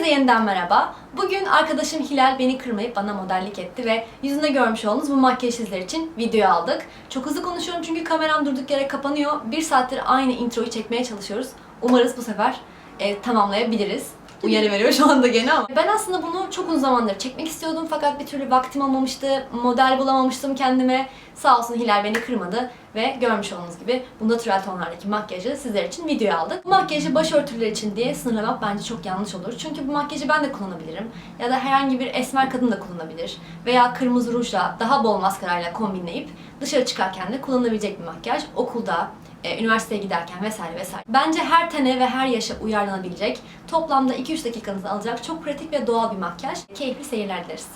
Herkese yeniden merhaba. Bugün arkadaşım Hilal beni kırmayıp bana modellik etti ve yüzünde görmüş olduğunuz bu makyaj sizler için video aldık. Çok hızlı konuşuyorum çünkü kameram durduk yere kapanıyor. Bir saattir aynı introyu çekmeye çalışıyoruz. Umarız bu sefer e, tamamlayabiliriz. Uyarı veriyor şu anda gene ama. Ben aslında bunu çok uzun zamandır çekmek istiyordum fakat bir türlü vaktim olmamıştı. Model bulamamıştım kendime. Sağ olsun Hilal beni kırmadı ve görmüş olduğunuz gibi bu natural tonlardaki makyajı sizler için video aldık. Bu makyajı başörtüler için diye sınırlamak bence çok yanlış olur. Çünkü bu makyajı ben de kullanabilirim. Ya da herhangi bir esmer kadın da kullanabilir. Veya kırmızı rujla, daha bol maskarayla kombinleyip dışarı çıkarken de kullanabilecek bir makyaj. Okulda, e, üniversiteye giderken vesaire vesaire. Bence her tene ve her yaşa uyarlanabilecek, toplamda 2-3 dakikanızı alacak çok pratik ve doğal bir makyaj. Keyifli seyirler dileriz.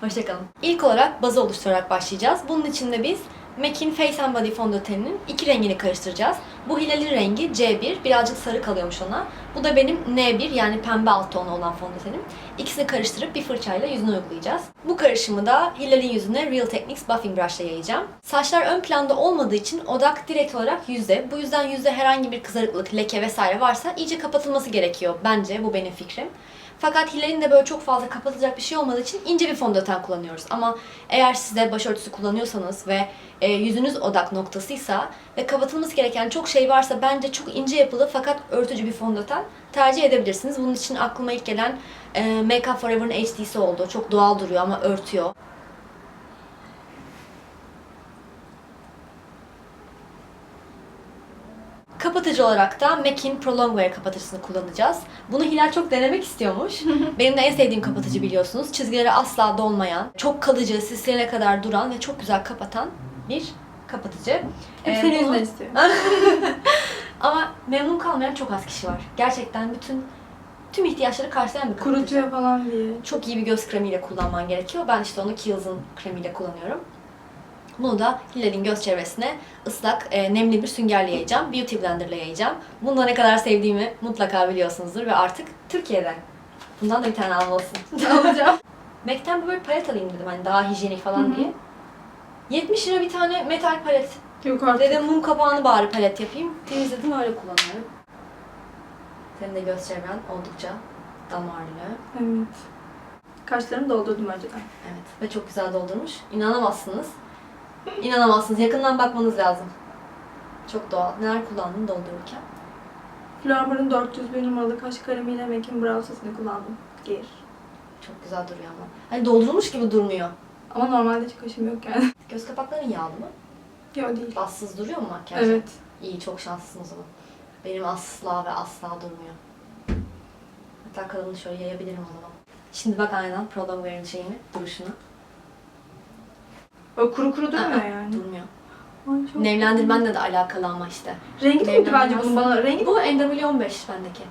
Hoşçakalın. İlk olarak bazı oluşturarak başlayacağız. Bunun için de biz MAC'in Face and Body fondöteninin iki rengini karıştıracağız. Bu Hilal'in rengi C1, birazcık sarı kalıyormuş ona. Bu da benim N1 yani pembe alt tonu olan fondötenim. İkisini karıştırıp bir fırçayla yüzüne uygulayacağız. Bu karışımı da Hilal'in yüzüne Real Techniques Buffing Brush ile yayacağım. Saçlar ön planda olmadığı için odak direkt olarak yüzde. Bu yüzden yüzde herhangi bir kızarıklık, leke vesaire varsa iyice kapatılması gerekiyor bence. Bu benim fikrim. Fakat Hilal'in de böyle çok fazla kapatacak bir şey olmadığı için ince bir fondöten kullanıyoruz. Ama eğer siz de başörtüsü kullanıyorsanız ve e, yüzünüz odak noktasıysa ve kapatılması gereken çok şey varsa bence çok ince yapılı fakat örtücü bir fondöten tercih edebilirsiniz. Bunun için aklıma ilk gelen e, Make Up Forever'ın HD'si oldu. Çok doğal duruyor ama örtüyor. Kapatıcı olarak da MAC'in Prolong Wear kapatıcısını kullanacağız. Bunu Hilal çok denemek istiyormuş. Benim de en sevdiğim kapatıcı biliyorsunuz. Çizgileri asla dolmayan, çok kalıcı, sislerine kadar duran ve çok güzel kapatan bir kapatıcı. Hep Ee, senin bunu- istiyorum. Ama memnun kalmayan çok az kişi var. Gerçekten bütün tüm ihtiyaçları karşılayan bir kapatıcı. Kurutuyor falan diye. Çok iyi bir göz kremiyle kullanman gerekiyor. Ben işte onu Kiehl's'ın kremiyle kullanıyorum. Bunu da Hilal'in göz çevresine ıslak, e, nemli bir süngerle yayacağım. Beauty Blender ile yayacağım. Bunu da ne kadar sevdiğimi mutlaka biliyorsunuzdur ve artık Türkiye'de. Bundan da bir tane almalısın. Alacağım. MAC'ten böyle palet alayım dedim hani daha hijyenik falan diye. 70 lira bir tane metal palet. Yok artık. Dedim mum kapağını bari palet yapayım. Temizledim öyle kullanıyorum. Senin de göz çevren oldukça damarlı. Evet. Kaşlarımı doldurdum önceden. Evet ve çok güzel doldurmuş. İnanamazsınız. İnanamazsınız. Yakından bakmanız lazım. Çok doğal. Neler kullandın doldururken? Flormar'ın 401 numaralı kaş kalemiyle MAC'in brow setini kullandım. Gir. Çok güzel duruyor ama. Hani doldurulmuş gibi durmuyor. Ama normalde hiç kaşım yok yani. Göz kapakların yağlı mı? Yok değil. Bassız duruyor mu makyaj? Evet. İyi çok şanslısın o zaman. Benim asla ve asla durmuyor. Hatta kalını şöyle yayabilirim o zaman. Şimdi bak aynen Prolong Wear'in şeyini, duruşunu. Böyle kuru kuru durmuyor Aa, yani. Durmuyor. Ay, çok Nemlendirmenle de alakalı ama işte. Rengi de kötü bence bunun bana. Rengi Bu NW15 bendeki.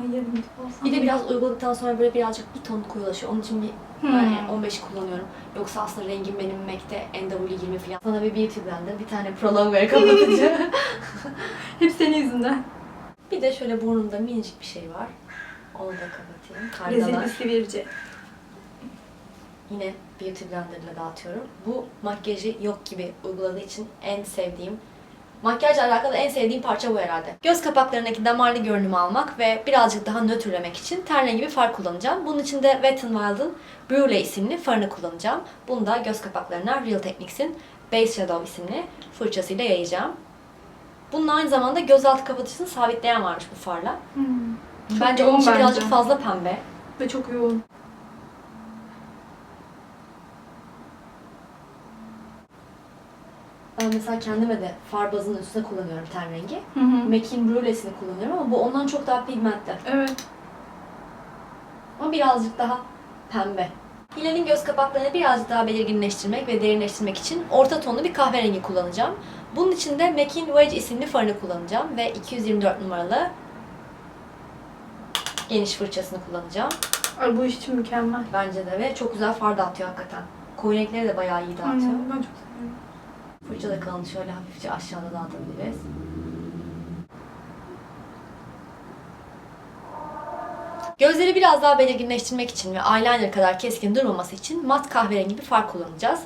Ay yedim. Bir de biraz uyguladıktan sonra böyle birazcık bir ton koyulaşıyor. Onun için bir Hmm. yani 15 kullanıyorum. Yoksa aslında rengim benim MAC'te NW20 falan. Sana bir Beauty Blender, bir tane Prolong Wear kapatıcı. Hep senin yüzünden. bir de şöyle burnumda minicik bir şey var. Onu da kapatayım. Rezil Kardalar. bir sivilce. Yine Beauty Blender ile dağıtıyorum. Bu makyajı yok gibi uyguladığı için en sevdiğim Makyajla alakalı en sevdiğim parça bu herhalde. Göz kapaklarındaki damarlı görünümü almak ve birazcık daha nötrlemek için ten rengi bir far kullanacağım. Bunun için de Wet n Wild'ın Brûlée isimli farını kullanacağım. Bunu da göz kapaklarına Real Techniques'in Base Shadow isimli fırçasıyla yayacağım. Bunun aynı zamanda gözaltı kapatıcısını sabitleyen varmış bu farla. Hmm. Bence onun için bence. birazcık fazla pembe. Ve çok yoğun. Ben mesela kendime de far bazının üstüne kullanıyorum ten rengi. Hı hı. MAC'in Brûlée'sini kullanıyorum ama bu ondan çok daha pigmentli. Evet. Ama birazcık daha pembe. Hilal'in göz kapaklarını birazcık daha belirginleştirmek ve derinleştirmek için orta tonlu bir kahverengi kullanacağım. Bunun için de MAC'in Wedge isimli farını kullanacağım ve 224 numaralı geniş fırçasını kullanacağım. Ay bu iş için mükemmel. Bence de ve çok güzel far dağıtıyor hakikaten. Koyu renkleri de bayağı iyi dağıtıyor. Aynen ben çok seviyorum. Fırça da kalın şöyle hafifçe aşağıda dağıtabiliriz. Gözleri biraz daha belirginleştirmek için ve eyeliner kadar keskin durmaması için mat kahverengi bir far kullanacağız.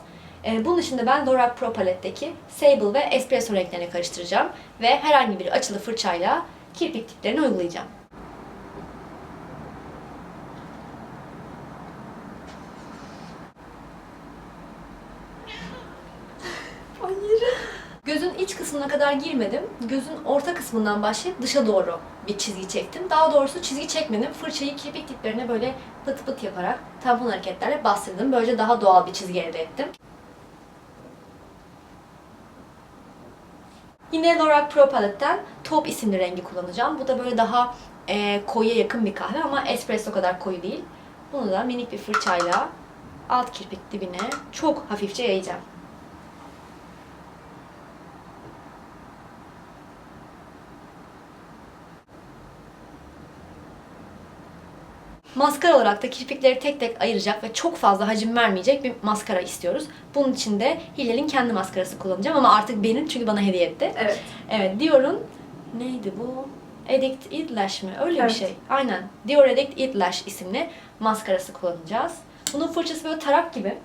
Ee, bunun de ben Lorac Pro paletteki Sable ve Espresso renklerini karıştıracağım ve herhangi bir açılı fırçayla kirpik diplerini uygulayacağım. Kısmına kadar girmedim. Gözün orta kısmından başlayıp dışa doğru bir çizgi çektim. Daha doğrusu çizgi çekmedim. Fırçayı kirpik diplerine böyle pıt pıt yaparak tampon hareketlerle bastırdım. Böylece daha doğal bir çizgi elde ettim. Yine Lorac Pro Palette'den Top isimli rengi kullanacağım. Bu da böyle daha e, koyuya yakın bir kahve ama espresso kadar koyu değil. Bunu da minik bir fırçayla alt kirpik dibine çok hafifçe yayacağım. Maskara olarak da kirpikleri tek tek ayıracak ve çok fazla hacim vermeyecek bir maskara istiyoruz. Bunun için de Hilal'in kendi maskarası kullanacağım ama artık benim çünkü bana hediye etti. Evet. Evet, Dior'un neydi bu? Addict It Lash mi? Öyle Evet. bir şey. Aynen. Dior Addict It Lash isimli maskarası kullanacağız. Bunun fırçası böyle tarak gibi.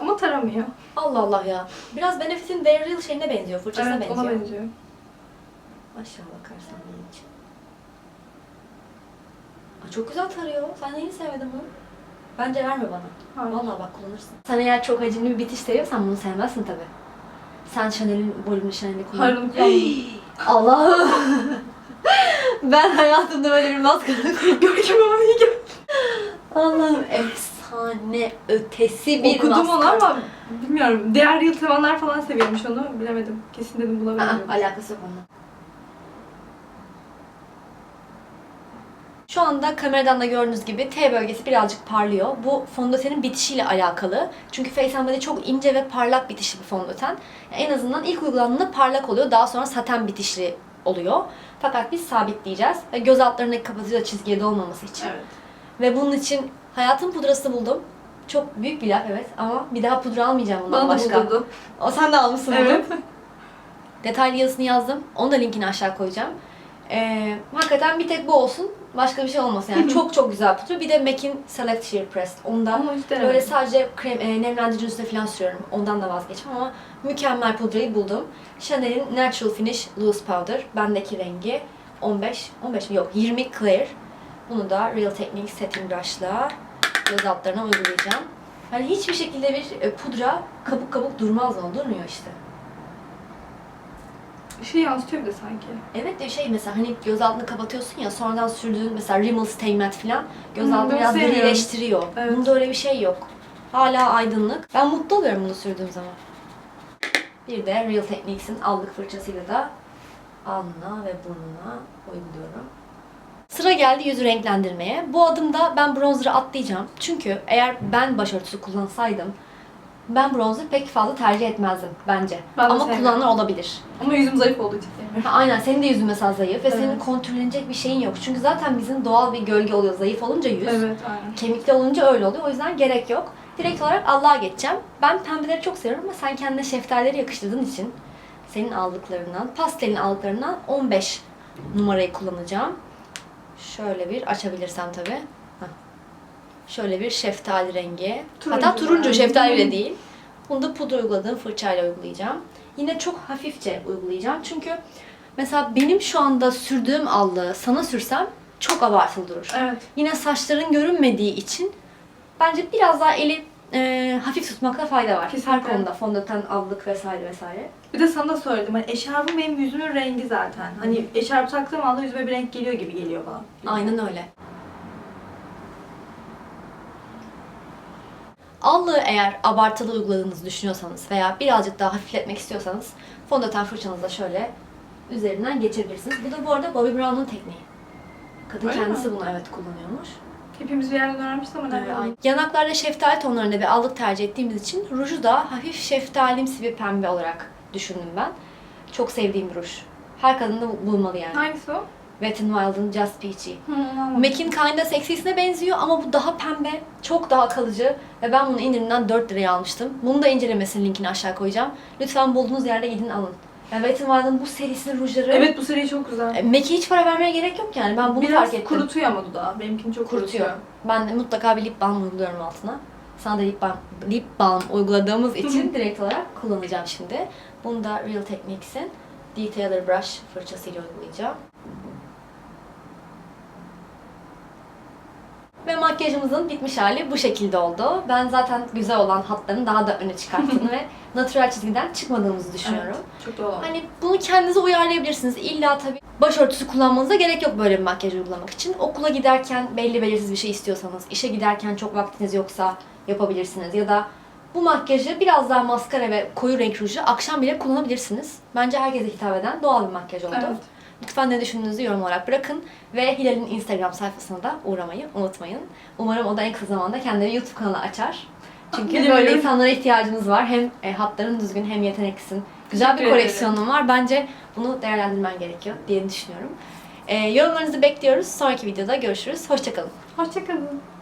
Ama taramıyor. Allah Allah ya. Biraz Benefit'in Very Real şeyine benziyor. Fırçasına evet benziyor. ona benziyor. Aşağı bakarsan benim için. Aa, çok güzel tarıyor. Sen neyini sevmedin bunu? Bence verme bana. Hayır. Vallahi bak kullanırsın. Sen eğer çok hacimli bir bitiş seviyorsan bunu sevmezsin tabi. Sen Chanel'in volümlü Chanel'i kullan. Hayır onu kullanmadım. Allah'ım. ben hayatımda böyle bir maskara Görkem ama iyi gel. Allah'ım efsane ötesi bir Okudum maskara. onu ama bilmiyorum. Diğer yıl sevenler falan seviyormuş onu. Bilemedim. Kesin dedim Aa, bulabilirim. alakası yok onunla. Şu anda kameradan da gördüğünüz gibi T bölgesi birazcık parlıyor. Bu fondötenin bitişiyle alakalı. Çünkü Face and Body çok ince ve parlak bitişli bir fondöten. En azından ilk uygulandığında parlak oluyor. Daha sonra saten bitişli oluyor. Fakat biz sabitleyeceğiz. Ve göz altlarındaki kapatıcı çizgiye dolmaması için. Evet. Ve bunun için hayatın pudrasını buldum. Çok büyük bir laf evet ama bir daha pudra almayacağım bundan Bana başka. buldurdu. O sen de almışsın bunu. Evet. Detaylı yazısını yazdım. Onu da linkini aşağı koyacağım. Ee, hakikaten bir tek bu olsun. Başka bir şey olmasın yani. çok çok güzel pudra. Bir de MAC'in Select Sheer Pressed. Ondan Ama hiç denemedim. böyle sadece krem, e, nemlendirici üstüne falan sürüyorum. Ondan da vazgeçmem ama mükemmel pudrayı buldum. Chanel'in Natural Finish Loose Powder. Bendeki rengi 15, 15 mi? Yok 20 Clear. Bunu da Real Techniques Setting Brush'la göz altlarına uygulayacağım. Yani hiçbir şekilde bir e, pudra kabuk kabuk durmaz mı? Durmuyor işte. Işığı yansıtıyor bir de sanki. Evet de şey mesela hani göz altını kapatıyorsun ya sonradan sürdüğün mesela Rimmel Stay Matte falan göz altını ben biraz sevmiyorum. grileştiriyor. Evet. Bunda öyle bir şey yok. Hala aydınlık. Ben mutlu oluyorum bunu sürdüğüm zaman. Bir de Real Techniques'in allık fırçasıyla da alnına ve burnuna uyguluyorum. Sıra geldi yüzü renklendirmeye. Bu adımda ben bronzer'ı atlayacağım. Çünkü eğer ben başörtüsü kullansaydım ben bronzer pek fazla tercih etmezdim bence. Ben de Ama kullananlar olabilir. Ama yüzüm zayıf olduğu için sevmiyorum. Ha, aynen senin de yüzün mesela zayıf ve Evet. senin kontürlenecek bir şeyin yok. Çünkü zaten bizim doğal bir gölge oluyor zayıf olunca yüz. Evet aynen. Kemikli olunca öyle oluyor. O yüzden gerek yok. Direkt olarak Allah'a geçeceğim. Ben pembeleri çok seviyorum ama sen kendine şeftalileri yakıştırdığın için senin aldıklarından, pastelin aldıklarından 15 numarayı kullanacağım. Şöyle bir açabilirsem tabii. Şöyle bir şeftali rengi. Turuncu Hatta turuncu yani. şeftali bile değil. Bunu da pudra uyguladığım fırçayla uygulayacağım. Yine çok hafifçe uygulayacağım. Çünkü mesela benim şu anda sürdüğüm allığı sana sürsem çok abartılı durur. Evet. Yine saçların görünmediği için bence biraz daha eli e, hafif tutmakta fayda var. Her Kesinlikle. konuda fondöten, allık vesaire vesaire. Bir de sana da söyledim. Hani eşarbım benim yüzümün rengi zaten. Hani eşarp taktığım anda yüzüme bir renk geliyor gibi geliyor bana. Aynen öyle. Allığı eğer abartılı uyguladığınızı düşünüyorsanız veya birazcık daha hafifletmek istiyorsanız fondöten fırçanızla şöyle üzerinden geçebilirsiniz. Bu da bu arada Bobbi Brown'un tekniği. Kadın Öyle kendisi mi? bunu evet kullanıyormuş. Hepimiz bir yerden öğrenmişiz ama nereden? Aynen. Yanaklarda şeftali tonlarında bir allık tercih ettiğimiz için ruju da hafif şeftalimsi bir pembe olarak düşündüm ben. Çok sevdiğim bir ruj. Her kadın da bulmalı yani. Hangisi o? Wet n Wild'ın Just Peachy. Anladım. MAC'in Kinda Sexy'sine benziyor ama bu daha pembe, çok daha kalıcı ve ben bunu indirimden 4 liraya almıştım. Bunu da incelemesinin linkini aşağı koyacağım. Lütfen bulduğunuz yerde gidin alın. Yani Wet n Wild'ın bu serisinin rujları... Evet bu seri çok güzel. E, MAC'e hiç para vermeye gerek yok yani. Ben bunu Biraz fark ettim. kurutuyor ama dudağı. Benimkini çok Kurutuyor. kurutuyor. Ben mutlaka bir lip balm uyguluyorum altına. Sana da lip balm, lip balm uyguladığımız için direkt olarak kullanacağım şimdi. Bunu da Real Techniques'in Detailer Brush fırçasıyla uygulayacağım. Ve makyajımızın bitmiş hali bu şekilde oldu. Ben zaten güzel olan hatların daha da öne çıkarttığını ve natural çizgiden çıkmadığımızı düşünüyorum. Evet, çok oldu. Hani bunu kendinize uyarlayabilirsiniz. İlla tabii başörtüsü kullanmanıza gerek yok böyle bir makyaj uygulamak için. Okula giderken belli belirsiz bir şey istiyorsanız, işe giderken çok vaktiniz yoksa yapabilirsiniz. Ya da bu makyajı biraz daha maskara ve koyu renk ruju akşam bile kullanabilirsiniz. Bence herkese hitap eden doğal bir makyaj oldu. Evet. Lütfen ne düşündüğünüzü yorum olarak bırakın. Ve Hilal'in Instagram sayfasına da uğramayı unutmayın. Umarım o da en kısa zamanda kendine YouTube kanalı açar. Çünkü Bilemiyorum. böyle insanlara ihtiyacımız var. Hem e, hatların düzgün hem yeteneklisin. Güzel bir Teşekkür koleksiyonun var. Bence bunu değerlendirmen gerekiyor diye düşünüyorum. E, yorumlarınızı bekliyoruz. Sonraki videoda görüşürüz. Hoşçakalın. Hoşçakalın.